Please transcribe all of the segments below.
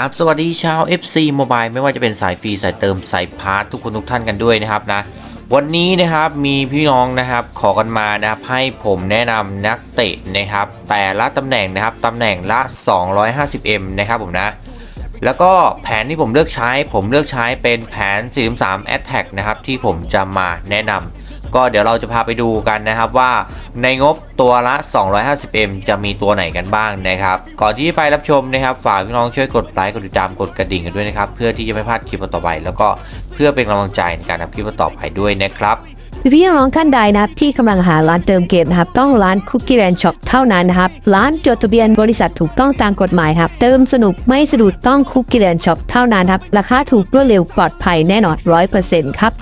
ครับสวัสดีชาว FC Mobile ไม่ว่าจะเป็นสายฟรีสายเติมสายพาร์ททุกคนทุกท่านกันด้วยนะครับนะ วันนี้นะครับมีพี่น้องนะครับขอกันมานะครับให้ผมแนะนำนักเตะนะครับ แต่ละตำแหน่งนะครับตำแหน่งละ 250M นะครับผมนะ แล้วก็แผนที่ผมเลือกใช้ผมเลือกใช้เป็นแผน 43 Attack นะครับที่ผมจะมาแนะนำ ก็เดี๋ยวเราจะพาไปดูกันนะครับว่าในงบตัวละ 250M จะมีตัวไหนกันบ้างนะครับ ก่อนที่ไปรับชมนะครับฝากพี่น้องช่วยกดไลค์กดติดตามกดกระดิ่งกันด้วยนะครับ เพื่อที่จะไม่พลาดคลิปต่อไป แล้วก็เพื่อเป็นกำลังใจในการทำคลิปต่อไปด้วยนะครับพี่น้องท่านใดนะครับที่กำลังหาร้านเติมเกมนะครับ ต้องร้านคุกกี้แ n น h ช็อปเท่านั้นนะครับ ร้านจดทะเบียนบริษัทถูกต้องตามกฎหมายครับ เติมสนุกไม่สะดุดต้องคุกกี้แ n น h ช็อปเท่านั้นครับ ราคาถูกรวดเร็วปลอดภัยแน่นอนร้อยเปอร์เซ็นต์ครับ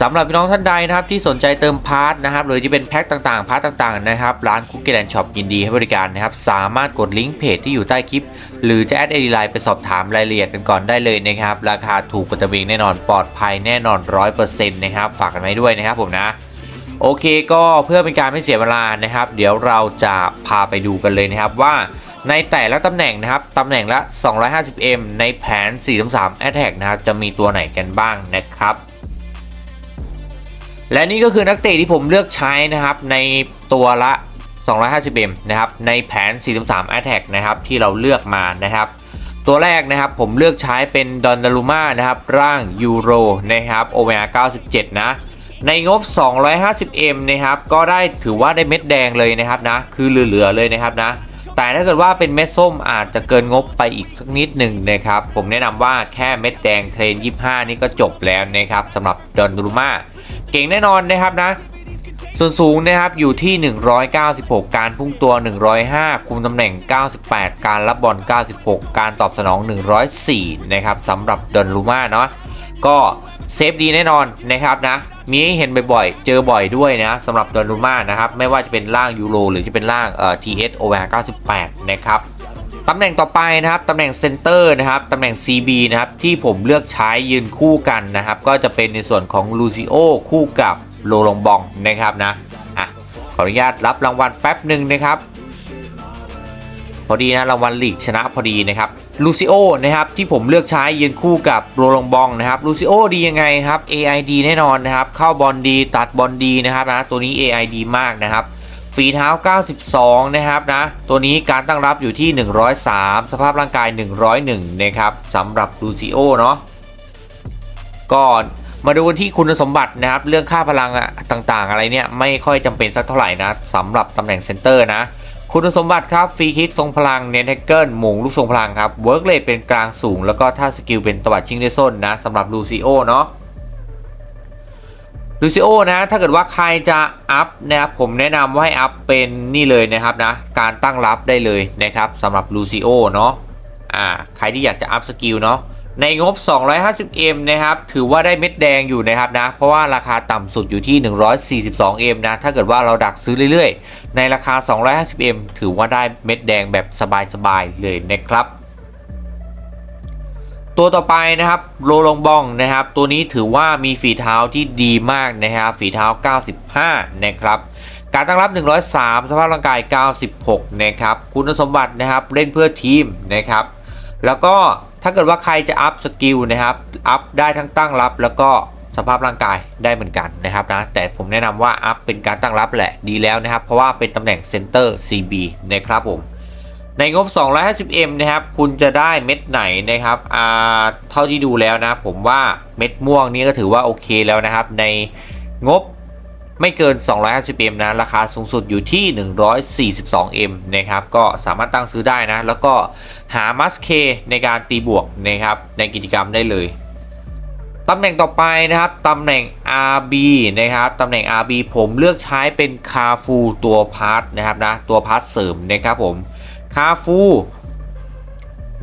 สำหรับพี่น้องท่านใดนะครับที่สนใจเติมพาร์ทนะครับหรือจะเป็นแพ็คต่างๆ พาร์ทต่างๆนะครับร้านคุกกี้แลนด์ช็อปยินดีให้บริการนะครับสามารถกดลิงก์เพจที่อยู่ใต้คลิป หรือจะแอดไอดีไลน์ไปสอบถามรายละเอียดกันก่อนได้เลยนะครับราคาถูกกว่าตะเบงแน่นอนปลอดภัยแน่นอน100%นะครับฝากกันไว้ด้วยนะครับผมนะโอเคก็เพื่อเป็นการไม่เสียเวลานะครับ เดี๋ยวเราจะพาไปดูกันเลยนะครับว่าในแต่ละตำแหน่งนะครับตำแหน่งละ 250M ในแผน 433 Attack นะครับจะมีตัวไหนกันบ้างนะครับ และนี่ก็คือนักเตะที่ผมเลือกใช้นะครับในตัวละ 250M นะครับในแผน 43 Attack นะครับที่เราเลือกมานะครับ ตัวแรกนะครับผมเลือกใช้เป็นดอนดารุมานะครับร่างยูโรนะครับโอเมก้า97 นะ ในงบ 250M นะครับก็ได้ถือว่าได้เม็ดแดงเลยนะครับนะคือเหลือๆเลยนะครับนะแต่ถ้าเกิดว่าเป็นเม็ดส้มอาจจะเกินงบไปอีกสักนิดหนึ่งนะครับ ผมแนะนำว่าแค่เม็ดแดงเทรน 25 นี่ก็จบแล้วนะครับสำหรับดอนดารุมา เก่งแน่นอนนะครับนะ ส่วนสูงนะครับอยู่ที่ 196 การพุ่งตัว 105 คุมตำแหน่ง 98 การรับบอล 96 การตอบสนอง 104 นะครับสำหรับดอนลูมาเนาะก็เซฟดีแน่นอนนะครับนะมีให้เห็นบ่อยๆ เจอบ่อยด้วยนะสำหรับดอนลูมานะครับ ไม่ว่าจะเป็นล่างยูโรหรือจะเป็นล่างเอ่อ TS o v 98 นะครับ ตำแหน่งต่อไปนะครับตำแหน่งเซนเตอร์นะครับตำแหน่ง CB นะครับที่ผมเลือกใช้ยืนคู่กันนะครับ ก็จะเป็นในส่วนของลูซิโอคู่กับโลลงบองนะครับนะอะขออนุญาตรับรางวัลแป๊บหนึ่งนะครับ พอดีนะรางวัลลีกชนะพอดีนะครับลูซิโอนะครับที่ผมเลือกใช้ยืนคู่กับโรลงบองนะครับลูซิโอดียังไงครับ AI ดีแน่นอนนะครับเข้าบอลดีตัดบอลดีนะครับนะตัวนี้ AI ดีมากนะครับ ฝีเท้า 92 นะครับนะ ตัวนี้การตั้งรับอยู่ที่ 103 สภาพร่างกาย 101 นะครับสำหรับลูซิโอเนาะก่อนมาดูที่คุณสมบัตินะครับ เรื่องค่าพลังอะต่างๆ อะไรเนี่ย ไม่ค่อยจำเป็นสักเท่าไหร่นะสำหรับตำแหน่งเซนเตอร์นะ คุณสมบัติครับฟรีคิกทรงพลังเนนแฮกเกิลหม่งลูกทรงพลังครับเวิร์กเลทเป็นกลางสูง แล้วก็ถ้าสกิลเป็นตวัดชิงด้ส้นนะสำหรับลูซิโอเนาะ ลูซิโอนะ ถ้าเกิดว่าใครจะอัพนะครับผมแนะนำว่าให้อัพเป็นนี่เลยนะครับนะ การตั้งรับได้เลยนะครับสำหรับลูซิโอเนาะอ่าใครที่อยากจะอัพสกิลเนาะในงบ 250M นะครับ ถือว่าได้เม็ดแดงอยู่นะครับนะ เพราะว่าราคาต่ำสุดอยู่ที่ 142M นะ ถ้าเกิดว่าเราดักซื้อเรื่อยๆ ในราคา 250M ถือว่าได้เม็ดแดงแบบสบายๆ เลยนะครับ ตัวต่อไปนะครับโรลงบองนะครับ ตัวนี้ถือว่ามีฝีเท้าที่ดีมากนะครับฝีเท้า 95 นะครับ การตั้งรับ 103 สภาพร่างกาย 96 นะครับ คุณสมบัตินะครับเล่นเพื่อทีมนะครับ แล้วก็ถ้าเกิดว่าใครจะอัพสกิลนะครับ อัพได้ทั้งตั้งรับแล้วก็สภาพร่างกายได้เหมือนกันนะครับนะ แต่ผมแนะนำว่าอัพเป็นการตั้งรับแหละดีแล้วนะครับ เพราะว่าเป็นตำแหน่งเซนเตอร์ CB นะครับผม ในงบ 250M นะครับ คุณจะได้เม็ดไหนนะครับอ่าเท่าที่ดูแล้วนะ ผมว่าเม็ดม่วงนี้ก็ถือว่าโอเคแล้วนะครับ ในงบไม่เกิน 250M นะ ราคาสูงสุดอยู่ที่ 142M นะครับ ก็สามารถตั้งซื้อได้นะ แล้วก็หามัสเคในการตีบวกนะครับ ในกิจกรรมได้เลยตำแหน่งต่อไปนะครับ ตำแหน่ง RB นะครับ ตำแหน่ง RB ผมเลือกใช้เป็นคาฟูตัวพาร์ทนะครับนะ ตัวพาร์ทเสริมนะครับผม คาฟู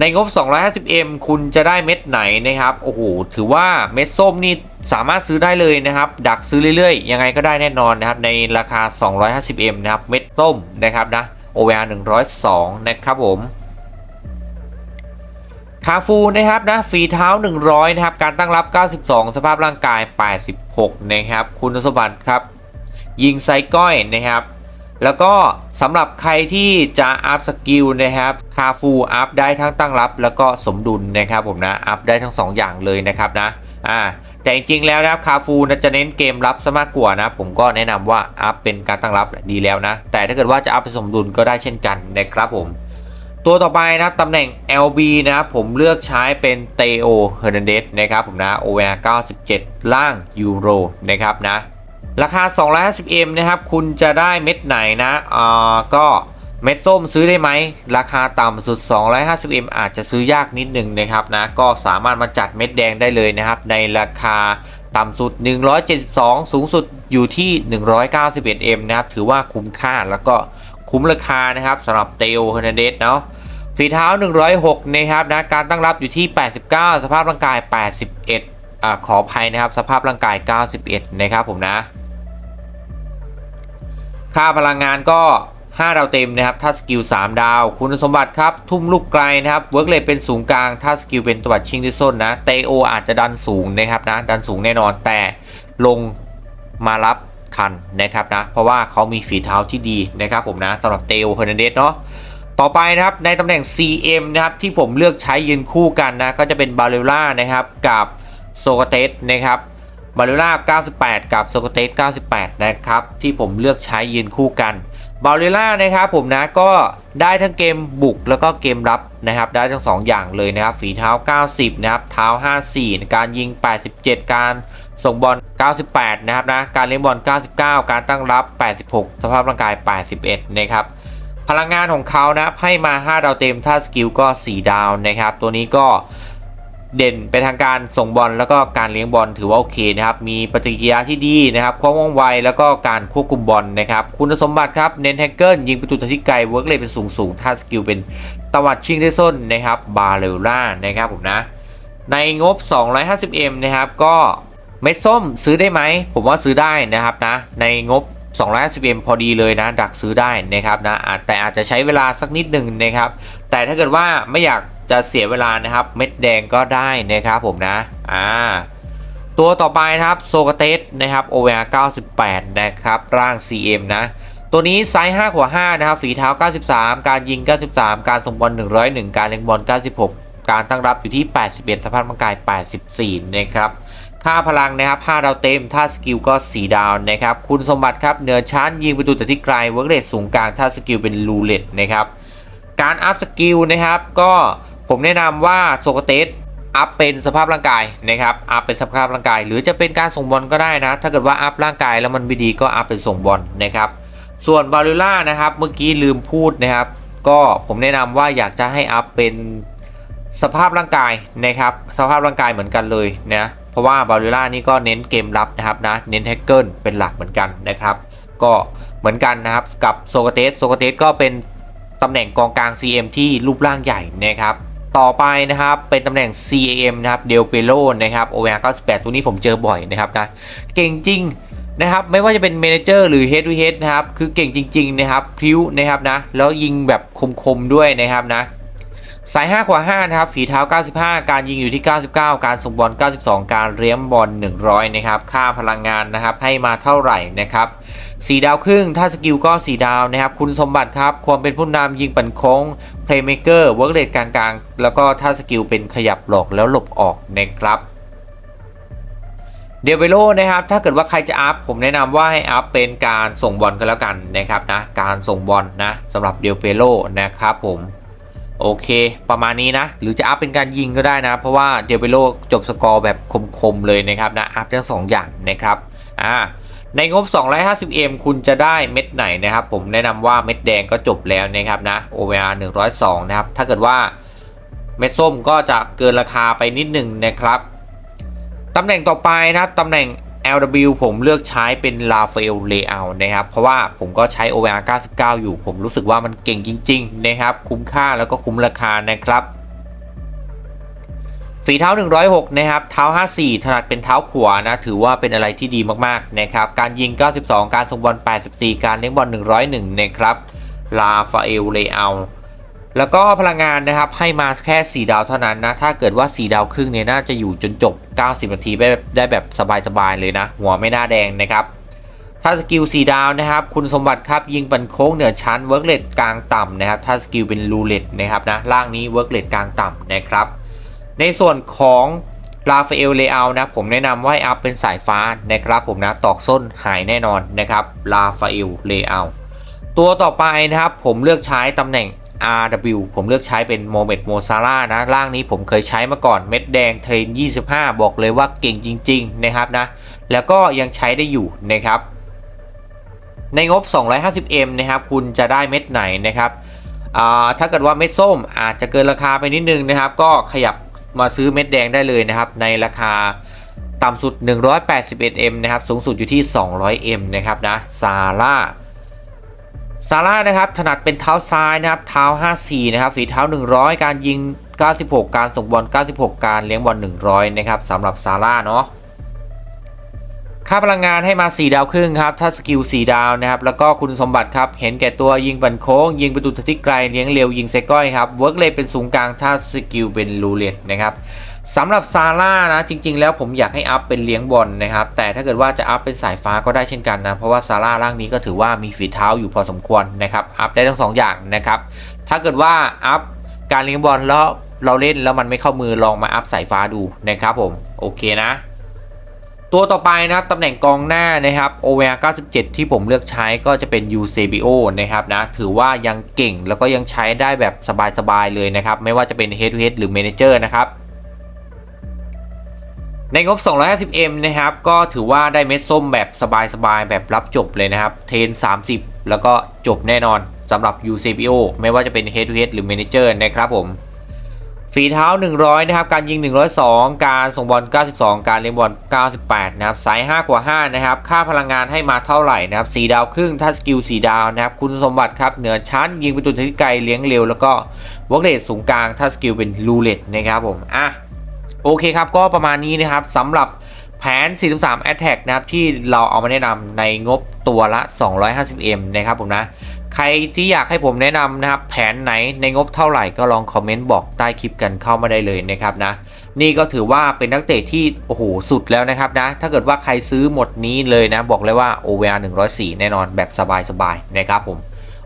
ในงบ 250M คุณจะได้เม็ดไหนนะครับ โอ้โห ถือว่าเม็ดส้มนี่สามารถซื้อได้เลยนะครับ ดักซื้อเรื่อยๆ ยังไงก็ได้แน่นอนนะครับ ในราคา 250M นะครับ เม็ดส้มนะครับนะ OVR 102 นะครับผมคาฟูนะครับนะฝีเท้า 100 นะครับ การตั้งรับ 92 สภาพร่างกาย 86 นะครับ คุณสมบัติครับ ยิงไซก้อยนะครับ แล้วก็สำหรับใครที่จะอัพสกิลนะครับคาฟูอัพได้ทั้งตั้งรับ แล้วก็สมดุลนะครับผมนะอัพได้ทั้ง 2 อย่างเลยนะครับนะอ่าแต่จริงๆแล้วนะครับคาฟูจะเน้นเกมรับซะมากกว่านะ ผมก็แนะนำว่าอัพเป็นการตั้งรับดีแล้วนะ แต่ถ้าเกิดว่าจะอัพเป็นสมดุลก็ได้เช่นกันนะครับผม ตัวต่อไปนะตำแหน่ง LB นะผมเลือกใช้เป็นเตโอเฮอร์นันเดสนะครับผมนะ OVR 97 ล่างยูโรนะครับนะ ราคา 250M นะครับ คุณจะได้เม็ดไหนนะอ่าก็เม็ดส้มซื้อได้ไหม ราคาต่ำสุด 250M อาจจะซื้อยากนิดหนึ่งนะครับนะ ก็สามารถมาจัดเม็ดแดงได้เลยนะครับ ในราคาต่ำสุด 172 สูงสุดอยู่ที่ 191M นะครับ ถือว่าคุ้มค่าแล้วก็คุ้มราคานะครับสำหรับเตโอเฮอร์นันเดสเนาะฝีเท้า 106 นะครับนะ การตั้งรับอยู่ที่ 89 สภาพร่างกาย 81อ่าขออภัยนะครับ สภาพร่างกาย 91 นะครับผมนะ ค่าพลังงานก็ 5 ดาวเต็มนะครับ ถ้าสกิล 3 ดาว คุณสมบัติครับ ทุ่มลูกไกลนะครับ เวิร์กเลทเป็นศูนย์กลาง ถ้าสกิลเป็นตวัดชิงที่ส้นนะ เตโออาจจะดันสูงนะครับนะ ดันสูงแน่นอน แต่ลงมารับทันนะครับนะ เพราะว่าเขามีฝีเท้าที่ดีนะครับผมนะสำหรับเตโอเฮอร์นันเดสเนาะต่อไปนะครับในตำแหน่ง CM นะครับที่ผมเลือกใช้ยืนคู่กันนะก็จะเป็นบา r ลล่านะครับกับโซกเตสนะครับ บา r ลล่า98 กับโซโกเตส98 นะครับ ที่ผมเลือกใช้ยืนคู่กันบา r ลล่านะครับผมนะก็ได้ทั้งเกมบุกแล้วก็เกมรับนะครับ ได้ทั้ง 2 อย่างเลยนะครับ ฝีเท้า 90 นะครับ เท้า 54 การยิง 87 การส่งบอล 98 นะครับนะ การเลี้ยงบอล 99 การตั้งรับ 86 สภาพร่างกาย 81 นะครับ พลังงานของเขานะให้มา 5 ดาวเต็ม ถ้าสกิลก็ 4 ดาวนะครับ ตัวนี้ก็ เด่นไปทางการส่งบอลแล้วก็การเลี้ยงบอลถือว่าโอเคนะครับ มีปฏิกิริยาที่ดีนะครับความว่องไวแล้วก็การควบคุมบอลนะครับ คุณสมบัติครับเน้นแฮกเกิลยิงประตูจากที่ไกลเวิร์กเลยเป็นสูงสูงๆถ้าสกิลเป็นตวัดชิงได้ส้นนะครับบาเรลล่านะครับผมนะ ในงบ 250M นะครับก็เม็ดส้มซื้อได้ไหม ผมว่าซื้อได้นะครับนะ ในงบ 250M พอดีเลยนะ ดักซื้อได้นะครับนะอาจแต่อาจจะใช้เวลาสักนิดหนึ่งนะครับ แต่ถ้าเกิดว่าไม่อยาก จะเสียเวลานะครับ เม็ดแดงก็ได้นะครับผมนะอ่าตัวต่อไปนะครับโซกเตสนะครับ OVR 98 นะครับร่าง CM นะ ตัวนี้ไซส์5กว่า5นะครับฝีเท้า 93 การยิง 93 การส่งบอล 101 การเล็งบอล 96 การตั้งรับอยู่ที่ 81สภาพร่างกาย 84 นะครับค่าพลังนะครับ5ดาวเต็ม ถ้าสกิลก็ 4 ดาวนะครับ คุณสมบัติครับเหนือชั้นยิงประตูจากที่ไกลเวิร์กเรทสูงกลาง ถ้าสกิลเป็นลูเลตนะครับ การอัพสกิลนะครับก็ ผมแนะนำว่าโซกเตสอัพเป็นสภาพร่างกายนะครับอัพเป็นสภาพร่างกาย หรือจะเป็นการส่งบอลก็ได้นะ ถ้าเกิดว่าอัพร่างกายแล้วมันไม่ดีก็อัพเป็นส่งบอลนะครับ ส่วนบาริล่านะครับเมื่อกี้ลืมพูดนะครับ ก็ผมแนะนำว่าอยากจะให้อัพเป็นสภาพร่างกายนะครับ สภาพร่างกายเหมือนกันเลยนะเพราะว่าบาริล่านี่ก็เน้นเกมรับนะครับนะเน้นแท็กเกิลเป็นหลักเหมือนกันนะครับ ก็เหมือนกันนะครับกับโซกเตสโซกเตสก็เป็นตำแหน่งกองกลาง CM ที่รูปร่างใหญ่นะครับ ต่อไปนะครับ เป็นตำแหน่ง CAM นะครับเดลเปโลนะครับ OVR 98ตัวนี้ผมเจอบ่อยนะครับนะเก่งจริงนะครับไม่ว่าจะเป็นเมนเจอร์หรือ Head to Head นะครับคือเก่งจริง ๆ นะครับพิ้วนะครับนะแล้วยิงแบบคมๆด้วยนะครับนะ สาย 5 กว่า 5 นะครับ ฝีเท้า 95 การยิงอยู่ที่ 99 การส่งบอล 92 การเลี้ยงบอล 100 นะครับ ค่าพลังงานนะครับ ให้มาเท่าไหร่นะครับ4ดาวครึ่ง ถ้าสกิลก็ 4 ดาวนะครับ คุณสมบัติครับ ความเป็นผู้นำยิงปั่นโค้ง Playmaker เวิร์กเรทกลางๆ แล้วก็ถ้าสกิลเป็นขยับหลอกแล้วหลบออกนะครับเดเวโลนะครับ ถ้าเกิดว่าใครจะอัพ ผมแนะนำว่าให้อัพเป็นการส่งบอลกันแล้วกันนะครับนะ การส่งบอลนะสำหรับเดเวโลนะครับผม โอเค ประมาณนี้นะ หรือจะอัพเป็นการยิงก็ได้นะ เพราะว่าเดเวโลจบสกอร์แบบคมๆเลยนะครับนะ อัพทั้งสองอย่างนะครับอ่าในงบ 250M คุณจะได้เม็ดไหนนะครับ ผมแนะนำว่าเม็ดแดงก็จบแล้วนะครับนะ OVR 102 นะครับ ถ้าเกิดว่าเม็ดส้มก็จะเกินราคาไปนิดหนึ่งนะครับ ตำแหน่งต่อไปนะครับตำแหน่ง LW ผมเลือกใช้เป็น Rafael Layout นะครับ เพราะว่าผมก็ใช้ OVR 99 อยู่ ผมรู้สึกว่ามันเก่งจริง ๆ นะครับ คุ้มค่าแล้วก็คุ้มราคานะครับฝีเท้า 106 นะครับ เท้า 54 ถนัดเป็นเท้าขวานะ ถือว่าเป็นอะไรที่ดีมากๆ นะครับ การยิง 92 การส่งบอล 84 การเลี้ยงบอล 101 นะครับ ลาฟาเอลเลอา แล้วก็พลังงานนะครับให้มาแค่ 4 ดาวเท่านั้นนะ ถ้าเกิดว่า 4 ดาวครึ่งเนี่ยน่าจะอยู่จนจบ 90 นาทีได้ได้แบบสบายๆเลยนะ หัวไม่น่าแดงนะครับ ถ้าสกิล 4 ดาวนะครับ คุณสมบัติครับยิงปันโค้งเหนือชั้นเวิร์กเลดกลางต่ำนะครับ ถ้าสกิลเป็นรูเลตนะครับนะล่างนี้เวิร์กเลดกลางต่ำนะครับ ในส่วนของลาฟาเอลเลเยอร์นะผมแนะนำว่าให้อัพเป็นสายฟ้านะครับผมนะตอกส้นหายแน่นอนนะครับลาฟาเอลเลเยอร์ตัวต่อไปนะครับผมเลือกใช้ตำแหน่ง RW ผมเลือกใช้เป็นโมเมดโมซาร่านะ ร่างนี้ผมเคยใช้มาก่อนเม็ดแดงเทรน 25 บอกเลยว่าเก่งจริง ๆ นะครับนะ แล้วก็ยังใช้ได้อยู่นะครับ ในงบ 250M นะครับ คุณจะได้เม็ดไหนนะครับอ่าถ้าเกิดว่าเม็ดส้มอาจจะเกินราคาไปนิดนึงนะครับ ก็ขยับมาซื้อเม็ดแดงได้เลยนะครับ ในราคาต่ำสุด 181M นะครับ สูงสุดอยู่ที่ 200M นะครับนะซาร่า ซาร่านะครับถนัดเป็นเท้าซ้ายนะครับเท้า 54 นะครับฝีเท้า 100 การยิง 96 การส่งบอล 96 การเลี้ยงบอล 100 นะครับสำหรับซาร่าเนาะค่าพลังงานให้มา 4 ดาวครึ่งครับ ถ้าสกิล 4 ดาวนะครับ แล้วก็คุณสมบัติครับ เห็นแก่ตัวยิงบันโค้ง ยิงประตูที่ไกล เลี้ยงเร็ว ยิงเซก้อยครับ เวิร์กเลยเป็นศูนย์กลาง ถ้าสกิลเป็นรูเลตนะครับ สำหรับซาร่านะจริง ๆ แล้วผมอยากให้อัพเป็นเลี้ยงบอลนะครับ แต่ถ้าเกิดว่าจะอัพเป็นสายฟ้าก็ได้เช่นกันนะ เพราะว่าซาร่าร่างนี้ก็ถือว่ามีฝีเท้าอยู่พอสมควรนะครับ อัพได้ทั้งสองอย่างนะครับ ถ้าเกิดว่าอัพการเลี้ยงบอลแล้วเราเล่นแล้วมันไม่เข้ามือลองมาอัพสายฟ้าดูนะครับผมโอเคนะ ตัวต่อไปนะครับตำแหน่งกองหน้านะครับ OVR 97 ที่ผมเลือกใช้ก็จะเป็น UCBO นะครับนะถือว่ายังเก่งแล้วก็ยังใช้ได้แบบสบายๆเลยนะครับ ไม่ว่าจะเป็น Head to Head หรือ Manager นะครับ ในงบ 250M นะครับ ก็ถือว่าได้เม็ดส้มแบบสบายๆ แบบรับจบเลยนะครับ เทน 30 แล้วก็จบแน่นอนสำหรับ UCBO ไม่ว่าจะเป็น Head to Head หรือ Manager นะครับผม ฝีเท้า 100 นะครับ การยิง 102 การส่งบอล 92 การเลี้ยงบอล 98 นะครับไซส์5กว่า 5 นะครับ ค่าพลังงานให้มาเท่าไหร่นะครับ 4 ดาวครึ่ง ถ้าสกิล 4 ดาวนะครับ คุณสมบัติครับ เหนือชั้น ยิงประตูที่ไกล เลี้ยงเร็ว แล้วก็วอลเลตสูงกลาง ถ้าสกิลเป็นรูเลตนะครับผม อะ โอเคครับ ก็ประมาณนี้นะครับสำหรับแผน 43 Attack นะครับ ที่เราเอามาแนะนำในงบตัวละ 250M นะครับผมนะ ใครที่อยากให้ผมแนะนำนะครับ แผนไหนในงบเท่าไหร่ก็ลองคอมเมนต์บอกใต้คลิปกันเข้ามาได้เลยนะครับนะ นี่ก็ถือว่าเป็นนักเตะที่ โอ้โห สุดแล้วนะครับนะ ถ้าเกิดว่าใครซื้อหมดนี้เลยนะ บอกเลยว่า OVR 104 แน่นอนแบบสบายๆนะครับผม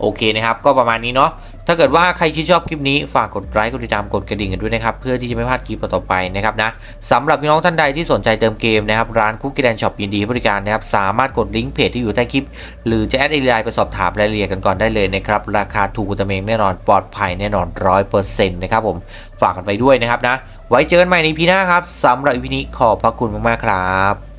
โอเคนะครับ ก็ประมาณนี้เนาะ ถ้าเกิดว่าใครชื่นชอบคลิปนี้ฝากกดไลค์กดติดตามกดกระดิ่งกันด้วยนะครับเพื่อที่จะไม่พลาดคลิปต่อไปนะครับนะสำหรับพี่น้องท่านใดที่สนใจเติมเกมนะครับร้านคุกกี้แดนช็อปยินดีให้บริการนะครับสามารถกดลิงก์เพจที่อยู่ใต้คลิป หรือจะแอดไอไลน์ไปสอบถามรายละเอียดกันก่อนได้เลยนะครับราคาถูกกว่าตะเมงแน่นอนปลอดภัยแน่นอนร้อยเปอร์เซ็นต์นะครับผมฝากกันไปด้วยนะครับนะไว้เจอกันใหม่ในพีหน้าครับสำหรับอีพีนี้ขอบพระคุณมากๆครับ